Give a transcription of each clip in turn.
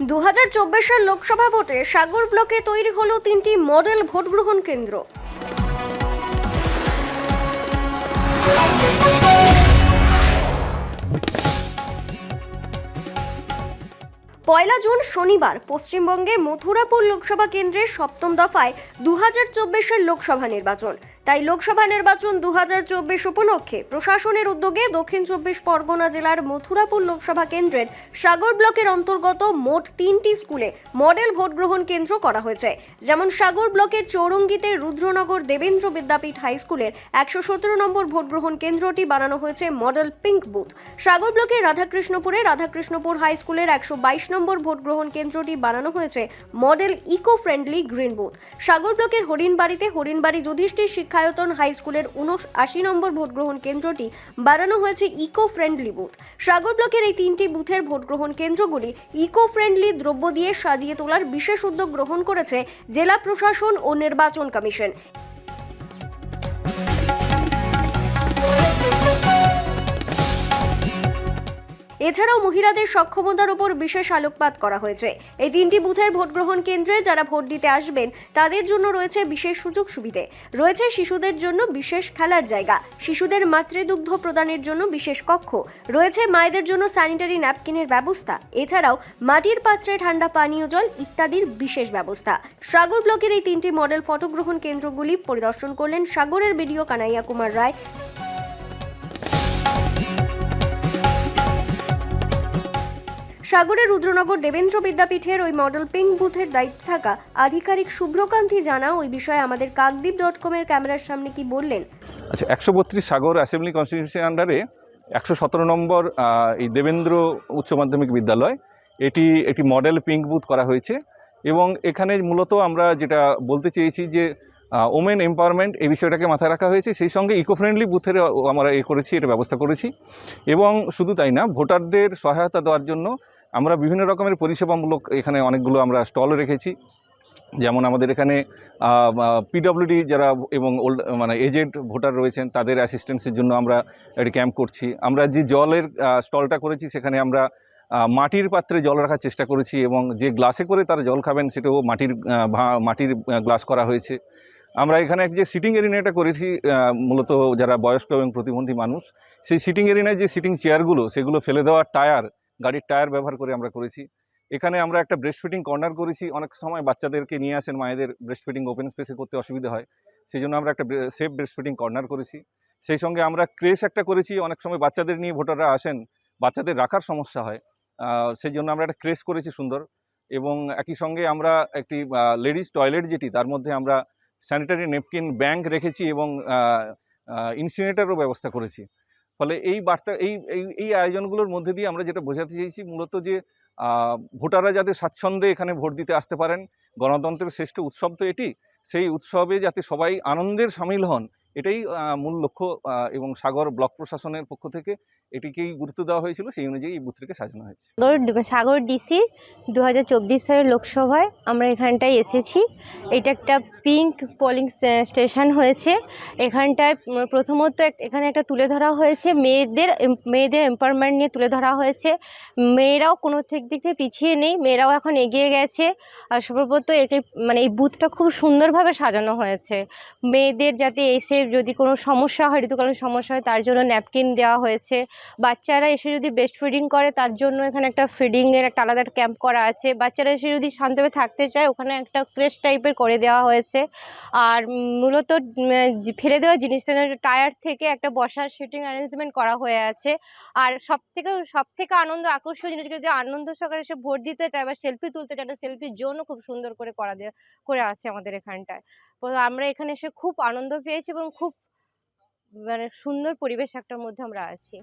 দু হাজার চব্বিশের লোকসভা ভোটে সাগর ব্লকে তৈরি হলো তিনটি মডেল ভোট গ্রহণ কেন্দ্র। পয়লা জুন শনিবার পশ্চিমবঙ্গে মথুরাপুর লোকসভা কেন্দ্রের সপ্তম দফায় দু হাজার চব্বিশের লোকসভা নির্বাচন। তাই লোকসভা নির্বাচন দু হাজার চব্বিশ উপলক্ষে প্রশাসনের উদ্যোগে দক্ষিণ চব্বিশ পরগনা জেলার মথুরাপুর লোকসভা কেন্দ্রের সাগর ব্লকের অন্তর্গত মোট তিনটি স্কুলে মডেল ভোট গ্রহণ কেন্দ্র করা হয়েছে। যেমন সাগর ব্লকের চৌরঙ্গিতে রুদ্রনগর দেবেন্দ্র বিদ্যাপীঠ হাই স্কুলের একশো সতেরো নম্বর ভোট গ্রহণ কেন্দ্রটি বানানো হয়েছে মডেল পিঙ্ক বুথ। সাগর ব্লকের রাধাকৃষ্ণপুরে রাধাকৃষ্ণপুর হাই স্কুলের একশো বাইশ নম্বর ভোট গ্রহণ কেন্দ্রটি বানানো হয়েছে model eco friendly green booth. Sagar ব্লকের হরিণবাড়িতে হরিণবাড়ি যুধিষ্ঠির শিক্ষায়তন হাই স্কুলের উনআশি নম্বর ভোটগ্রহণ কেন্দ্রটি বাড়ানো হয়েছে ইকো ফ্রেন্ডলি বুথ। সাগর ব্লকের এই তিনটি বুথের ভোটগ্রহণ কেন্দ্রগুলি ইকো ফ্রেন্ডলি দ্রব্য দিয়ে সাজিয়ে তোলার বিশেষ উদ্যোগ গ্রহণ করেছে জেলা প্রশাসন ও নির্বাচন কমিশন। এছাড়াও মহিলাদের সক্ষমতার উপর বিশেষ আলোকপাত করা হয়েছে। এই তিনটি বুথের ভোট গ্রহণ কেন্দ্রে যারা ভোট দিতে আসবেন, তাদের জন্য রয়েছে বিশেষ সুযোগ সুবিধে। রয়েছে শিশুদের জন্য বিশেষ খেলার জায়গা, শিশুদের মাতৃদুগ্ধ প্রদানের জন্য বিশেষ কক্ষ, রয়েছে মায়েদের জন্য স্যানিটারি ন্যাপকিনের ব্যবস্থা, এছাড়াও মাটির পাত্রে ঠান্ডা পানীয় জল ইত্যাদির বিশেষ ব্যবস্থা। সাগর ব্লকের এই তিনটি মডেল ফটোগ্রহণ কেন্দ্রগুলি পরিদর্শন করলেন সাগরের বিডিও কানাইয়া কুমার রায়। সাগরের রুদ্রনগর দেবেন্দ্র বিদ্যাপীঠের ওই মডেল পিঙ্ক বুথের দায়িত্বে থাকা আধিকারিক শুভ্রকান্তি জানা ওই বিষয়ে আমাদের কাকদ্বীপ ডট কমের ক্যামেরার সামনে কি বললেন। আচ্ছা একশো বত্রিশ সাগর অ্যাসেম্বলি কনস্টিটিউশন আন্ডারে একশো সতেরো নম্বর এই দেবেন্দ্র উচ্চ মাধ্যমিক বিদ্যালয়, এটি একটি মডেল পিঙ্ক বুথ করা হয়েছে এবং এখানে মূলত আমরা যেটা বলতে চেয়েছি যে ওমেন এম্পাওয়ারমেন্ট এই বিষয়টাকে মাথায় রাখা হয়েছে, সেই সঙ্গে ইকো ফ্রেন্ডলি বুথের আমরা এ করেছি, এটা ব্যবস্থা করেছি এবং শুধু তাই না, ভোটারদের সহায়তা দেওয়ার জন্য আমরা বিভিন্ন রকমের পরিষেবামূলক এখানে অনেকগুলো আমরা স্টল রেখেছি। যেমন আমাদের এখানে পিডব্লিউডি যারা এবং ওল্ড মানে এজেড ভোটার রয়েছেন, তাদের অ্যাসিস্ট্যান্সের জন্য আমরা একটি ক্যাম্প করছি। আমরা যে জলের স্টলটা করেছি, সেখানে আমরা মাটির পাত্রে জল রাখার চেষ্টা করেছি এবং যে গ্লাসে করে তারা জল খাবেন, সেটাও মাটির মাটির গ্লাস করা হয়েছে। আমরা এখানে এক যে সিটিং এরিনাটা করেছি মূলত যারা বয়স্ক এবং প্রতিবন্ধী মানুষ, সেই সিটিং এরিনায় যে সিটিং চেয়ারগুলো সেগুলো ফেলে দেওয়ার টায়ার গাড়ির টায়ার ব্যবহার করে আমরা করেছি। এখানে আমরা একটা ব্রেস্ট ফিটিং কর্নার করেছি। অনেক সময় বাচ্চাদেরকে নিয়ে আসেন, মায়েদের ব্রেস্ট ফিটিং ওপেন স্পেসে করতে অসুবিধা হয়। সেই জন্য আমরা একটা সেফ ব্রেস্ট ফিটিং কর্নার করেছি। সেই সঙ্গে আমরা ক্রেশ একটা করেছি। অনেক সময় বাচ্চাদের নিয়ে ভোটাররা আসেন, বাচ্চাদের রাখার সমস্যা হয়। সেই জন্য আমরা একটা ক্রেশ করেছি সুন্দর। এবং একই সঙ্গে আমরা একটি লেডিস টয়লেট যেটি, তার মধ্যে আমরা স্যানিটারি নেপকিন ব্যাংক রেখেছি এবং ইনসিনেটারও ব্যবস্থা করেছি। ফলে এই বার্তা, এই এই আয়োজনগুলোর মধ্যে দিয়ে আমরা যেটা বোঝাতে চাইছি মূলত যে ভোটাররা যাতে স্বাচ্ছন্দ্যে এখানে ভোট দিতে আসতে পারেন, গণতন্ত্রের শ্রেষ্ঠ উৎসব তো এটি, সেই উৎসবে যাতে সবাই আনন্দের সামিল হন, এটাই মূল লক্ষ্য এবং সাগর ব্লক প্রশাসনের পক্ষ থেকে এটিকেই গুরুত্ব দেওয়া হয়েছিল, সেই অনুযায়ী এই বুথটিকে সাজানো হয়েছে। সাগর সাগর ডিসি দু হাজার চব্বিশ সালের লোকসভায় আমরা এখানটায় এসেছি। এটা একটা পিঙ্ক পোলিং স্টেশন হয়েছে। এখানটায় প্রথমত এখানে একটা তুলে ধরা হয়েছে। মেয়েদের মেয়েদের এম্পাওয়ারমেন্ট নিয়ে তুলে ধরা হয়েছে। মেয়েরাও কোনো দিক থেকে পিছিয়ে নেই, মেয়েরাও এখন এগিয়ে গেছে। আর সর্বপ্রত একে মানে এই বুথটা খুব সুন্দরভাবে সাজানো হয়েছে। মেয়েদের যাতে এসে যদি কোনো সমস্যা হয়, ঋতুকালীন সমস্যা হয়, তার জন্য ন্যাপকিন দেওয়া হয়েছে। বাচ্চারা এসে যদি বেস্ট ফিডিং করে, তার জন্য এখানে একটা ফিডিংয়ের একটা আলাদা ক্যাম্প করা আছে। বাচ্চারা এসে যদি শান্তভাবে থাকতে চায়, ওখানে একটা ক্রেশ টাইপের করে দেওয়া হয়েছে। আর মূলত ফেলে দেওয়া জিনিস টায়ার থেকে একটা বসার সিটিং অ্যারেঞ্জমেন্ট করা হয়ে আছে। আর সব থেকে সব থেকে আনন্দ, আকর্ষণীয় জিনিস, যদি আনন্দ সহকারে এসে ভোট দিতে চায় বা সেলফি তুলতে চায় সেলফির জোনও খুব সুন্দর করে করা করে আছে আমাদের এখানটায়। আমরা এখানে এসে খুব আনন্দ পেয়েছি এবং খুব মানে সুন্দর পরিবেশ একটার মধ্যে আমরা আছি।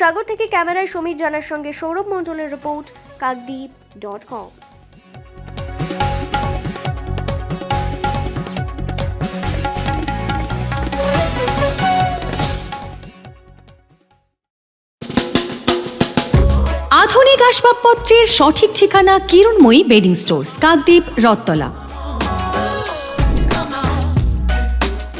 সাগর থেকে ক্যামেরায় সমীর জানার সঙ্গে সৌরভ মণ্ডলের রিপোর্ট, কাকদ্বীপ ডট কম। আধুনিক আসবাবপত্রের সঠিক ঠিকানা কিরণময়ী বেডিং স্টোর্স, কাকদ্বীপ রত্তলা।